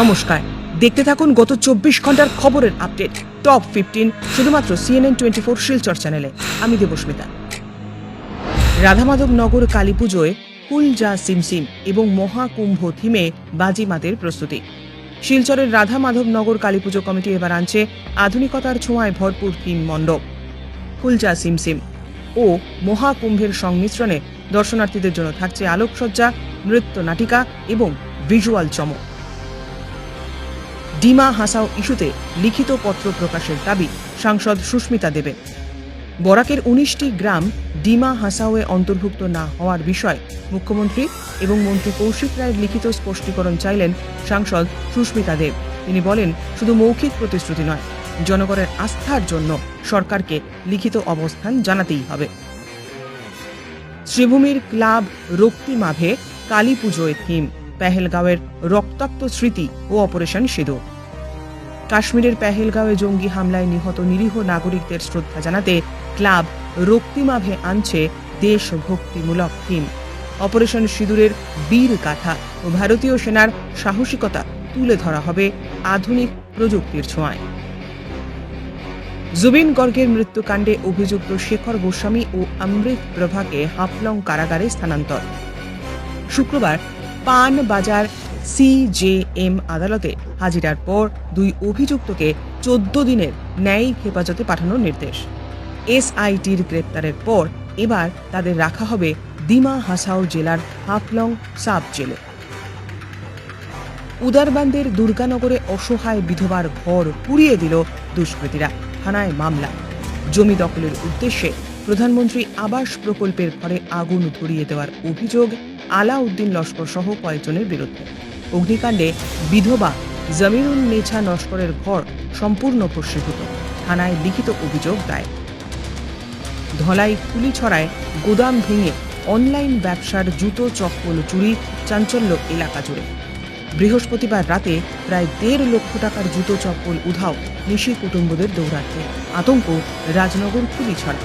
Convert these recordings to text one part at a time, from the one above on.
নমস্কার। দেখতে থাকুন গত চব্বিশ ঘণ্টার খবরের আপডেট। টপ ফিফটিন শুধুমাত্র সিএনএন টোয়েন্টি ফোর শিলচর চ্যানেলে আমি দেবস্মিতা। রাধামাধব নগর কালী পুজোয় কুলজা সিমসিম এবং মহাকুম্ভ থিমে বাজিমাতের প্রস্তুতি। শিলচরের রাধা মাধব নগর কালী পুজো কমিটি এবার আনছে আধুনিকতার ছোঁয়ায় ভরপুর থিম মণ্ডপ। কুলজা সিমসিম ও মহাকুম্ভের সংমিশ্রণে দর্শনার্থীদের জন্য থাকছে আলোকসজ্জা, নৃত্য নাটিকা এবং ভিজুয়াল চমক। ডিমা হাসাও ইস্যুতে লিখিত পত্র প্রকাশের দাবি সাংসদ সুস্মিতা দেবে বরাকের উনিশটি গ্রাম ডিমা হাসাওয়ে অন্তর্ভুক্ত না হওয়ার বিষয়ে মুখ্যমন্ত্রী এবং মন্ত্রী কৌশিক রায়ের লিখিত স্পষ্টীকরণ চাইলেন সাংসদ সুস্মিতা দেব। তিনি বলেন, শুধু মৌখিক প্রতিশ্রুতি নয়, জনগণের আস্থার জন্য সরকারকে লিখিত অবস্থান জানাতেই হবে। শ্রীভূমির ক্লাব রক্তি মাভে কালী পুজোয় থিম, পেহেলগাঁওয়ের রক্তাক্ত স্মৃতি ও অপারেশন সিঁদুর। কাশ্মীরের পেহেলগাঁওয়ে জঙ্গি হামলায় নিহত নিরীহ নাগরিকদের শ্রদ্ধা জানাতে ক্লাব রক্তিমাভে আনছে দেশভক্তিমূলক থিম অপারেশন সিঁদুরের বীর গাথা ও ভারতীয় সেনার সাহসিকতা তুলে ধরা হবে আধুনিক প্রযুক্তির ছোঁয়ায়। জুবিন গর্গের মৃত্যুকাণ্ডে অভিযুক্ত শেখর গোস্বামী ও অমৃত প্রভাকে হাফলং কারাগারে স্থানান্তর। শুক্রবার পান বাজার সিজেএম আদালতে হাজিরার পর দুই অভিযুক্তকে চোদ্দ দিনের ন্যায়িক হেফাজতে পাঠানোর নির্দেশ। এসআইটির গ্রেপ্তারের পর এবার তাদের রাখা হবে দিমা হাসাও জেলার হাফলং সাব জেলে। উদারবান্দের দুর্গানগরে অসহায় বিধবার ঘর পুড়িয়ে দিল দুষ্কৃতীরা। থানায় মামলা। জমি দখলের উদ্দেশ্যে প্রধানমন্ত্রী আবাস প্রকল্পের ঘরে আগুন ধরিয়ে দেওয়ার অভিযোগ আলাউদ্দিন লস্কর সহ কয়েকজনের বিরুদ্ধে। অগ্নিকাণ্ডে বিধবা জমিরুল নেছা নস্করের ঘর সম্পূর্ণ ভস্মীভূত। থানায় লিখিত অভিযোগ দায় ধলাই কুলিছড়ায় গোদাম ভেঙে অনলাইন ব্যবসার জুতো, চপ্পল চুরি চাঞ্চল্য এলাকা জুড়ে। বৃহস্পতিবার রাতে প্রায় দেড় লক্ষ টাকার জুতো, চপ্পল উধাও নিশি কুটুম্বদের দৌড়াতে আতঙ্ক রাজনগর কুলিছড়া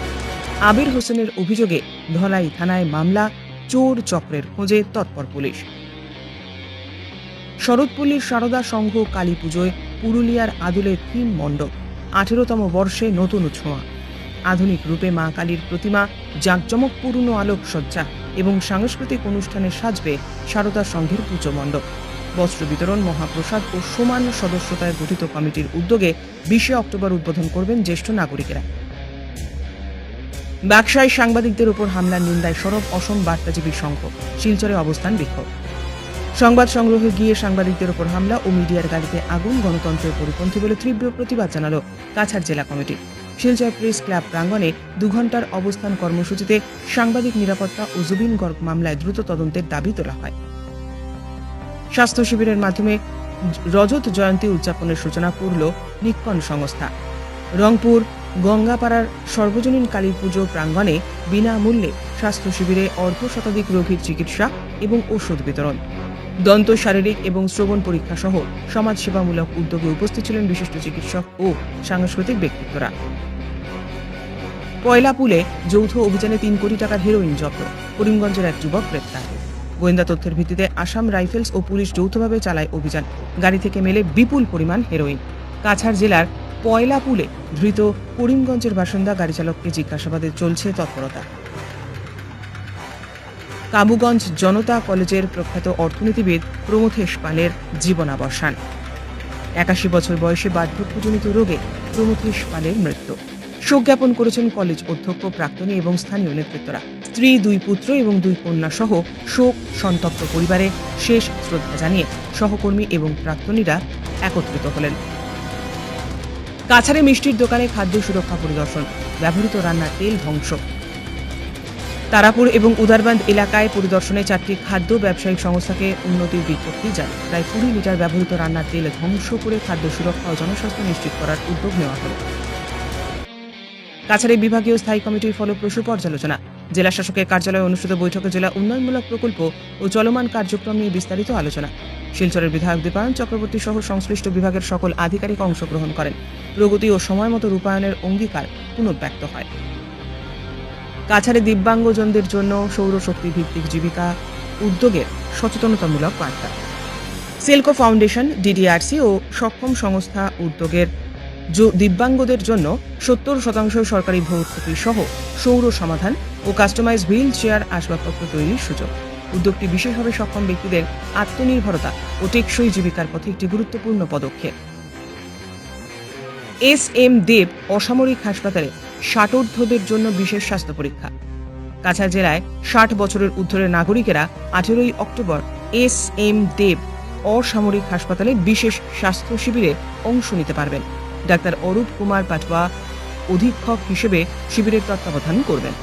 আবির হোসেনের অভিযোগে ধলাই থানায় মামলা, চোর চক্রের খোঁজে তৎপর পুলিশ। শরৎপল্লীর সারদা সংঘ কালী পুজোয় পুরুলিয়ার আদুলে থিম মণ্ডপ, আঠেরোতম বর্ষে নতুন ছোঁয়া। আধুনিক রূপে মা কালীর প্রতিমা, জাঁকজমক জাঁকজমকপূর্ণ আলোকসজ্জা এবং সাংস্কৃতিক অনুষ্ঠানে সাজবে সারদা সংঘের পুজো মণ্ডপ। বস্ত্র বিতরণ, মহাপ্রসাদ ও সমান সদস্যতায় গঠিত কমিটির উদ্যোগে বিশে অক্টোবর উদ্বোধন করবেন জ্যেষ্ঠ নাগরিকেরা। ব্যবসায়ী সাংবাদিকদের উপর হামলার নিন্দায় সরব অসম বার্তাজীবী সংঘ, শিলচরে অবস্থান বিক্ষোভ। সংবাদ সংগ্রহে গিয়ে সাংবাদিকদের উপর হামলা ও মিডিয়ার গাড়িতে আগুন, গণতন্ত্রের পরিপন্থী বলে তীব্র প্রতিবাদ জানালো কাছাড় জেলা কমিটি। শিলচর প্রেস ক্লাব প্রাঙ্গণে দু ঘণ্টার অবস্থান কর্মসূচিতে সাংবাদিক নিরাপত্তা ও জুবিন গর্গ মামলায় দ্রুত তদন্তের দাবি তোলা হয়। স্বাস্থ্য শিবিরের মাধ্যমে রজত জয়ন্তী উদযাপনের সূচনা করল নিক্কন সংস্থা। রংপুর, গঙ্গাপাড়ার সর্বজনীন কালী পুজো প্রাঙ্গণে বিনামূল্যে স্বাস্থ্য শিবিরে অর্ধ শতাধিক রোগীর চিকিৎসা এবং ওষুধ বিতরণ। দন্ত, শারীরিক এবং শ্রবণ পরীক্ষা সহ সমাজসেবামূলক উদ্যোগে উপস্থিত ছিলেন বিশিষ্ট চিকিৎসক ও সাংস্কৃতিক ব্যক্তিত্বরা। কয়লাপুলে যৌথ অভিযানে তিন কোটি টাকার হেরোইন জব্দ, করিমগঞ্জের এক যুবক গ্রেপ্তার। গোয়েন্দা তথ্যের ভিত্তিতে আসাম রাইফেলস ও পুলিশ যৌথভাবে চালায় অভিযান, গাড়ি থেকে মেলে বিপুল পরিমাণ হেরোইন কাছাড় জেলার পয়লাপুলে ধৃত করিমগঞ্জের বাসিন্দা গাড়ি চালককে জিজ্ঞাসাবাদে চলছে তৎপরতা। কাবুগঞ্জ জনতা কলেজের প্রখ্যাত অর্থনীতিবিদ প্রমথেশ পালের জীবনাবসান। একাশি বছর বয়সে বার্ধক্যজনিত রোগে প্রমথেশ পালের মৃত্যু। শোক জ্ঞাপন করেছেন কলেজ অধ্যক্ষ, প্রাক্তনী এবং স্থানীয় নেতৃত্বরা। স্ত্রী, দুই পুত্র এবং দুই কন্যা সহ শোক সন্তপ্ত পরিবারে শেষ শ্রদ্ধা জানিয়ে সহকর্মী এবং প্রাক্তনীরা একত্রিত হলেন। কাছাড়ে মিষ্টির দোকানে খাদ্য সুরক্ষা পরিদর্শন। ব্যবহৃত রান্নার তেল ধ্বংস। তারাপুর এবং উদারবান্দ এলাকায় পরিদর্শনে চারটি খাদ্য ব্যবসায়িক সংস্থাকে উন্নতির বিজ্ঞপ্তি জারি প্রায় কুড়ি লিটার ব্যবহৃত রান্নার তেল ধ্বংস করে খাদ্য সুরক্ষা ও জনস্বাস্থ্য নিশ্চিত করার উদ্যোগ নেওয়া হলো। কাছাড়ে বিভাগীয় স্থায়ী কমিটির ফলপ্রসূ পর্যালোচনা। জেলা শাসকের কার্যালয়ে অনুষ্ঠিত বৈঠকে জেলা উন্নয়নমূলক প্রকল্প ও চলমান কার্যক্রম নিয়ে বিস্তারিত আলোচনা। শিলচরের বিধায়ক দীপায়ন চক্রবর্তী সহ সংশ্লিষ্ট বিভাগের সকল আধিকারিক অংশগ্রহণ করেন। প্রগতি ও সময়মতো রূপায়ণের অঙ্গীকার পুনর্ব্যক্ত হয়। কাছাড়ে দিব্যাঙ্গজনদের জন্য সৌরশক্তি ভিত্তিক জীবিকা উদ্যোগের সচেতনতামূলক বার্তা। সেলকো ফাউন্ডেশন, ডিডিআরসি ও সক্ষম সংস্থা উদ্যোগের দিব্যাঙ্গদের জন্য সত্তর শতাংশ সরকারি ভর্তুকি সহ সৌর সমাধান ও কাস্টমাইজ হুইল চেয়ার আসবাবপত্র তৈরির সুযোগ। উদ্যোগটি বিশেষভাবে সক্ষম ব্যক্তিদের আত্মনির্ভরতা ও টেকসই জীবিকার পথে একটি গুরুত্বপূর্ণ পদক্ষেপ। এস এম দেব অসামরিক হাসপাতালে ষাটোর্ধ্বদের জন্য বিশেষ স্বাস্থ্য পরীক্ষা। কাছাড় জেলায় ষাট বছরের ঊর্ধ্বরের নাগরিকেরা আঠেরোই অক্টোবর এস এম দেব অসামরিক হাসপাতালে বিশেষ স্বাস্থ্য শিবিরে অংশ নিতে পারবেন। ডাক্তার অরূপ কুমার পাটওয়া অধীক্ষক হিসেবে শিবিরের তত্ত্বাবধান করবেন।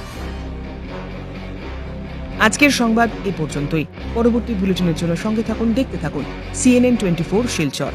আজকের সংবাদ এ পর্যন্তই। পরবর্তী বুলেটিনের জন্য সঙ্গে থাকুন, দেখতে থাকুন। CNN twenty four Silchar.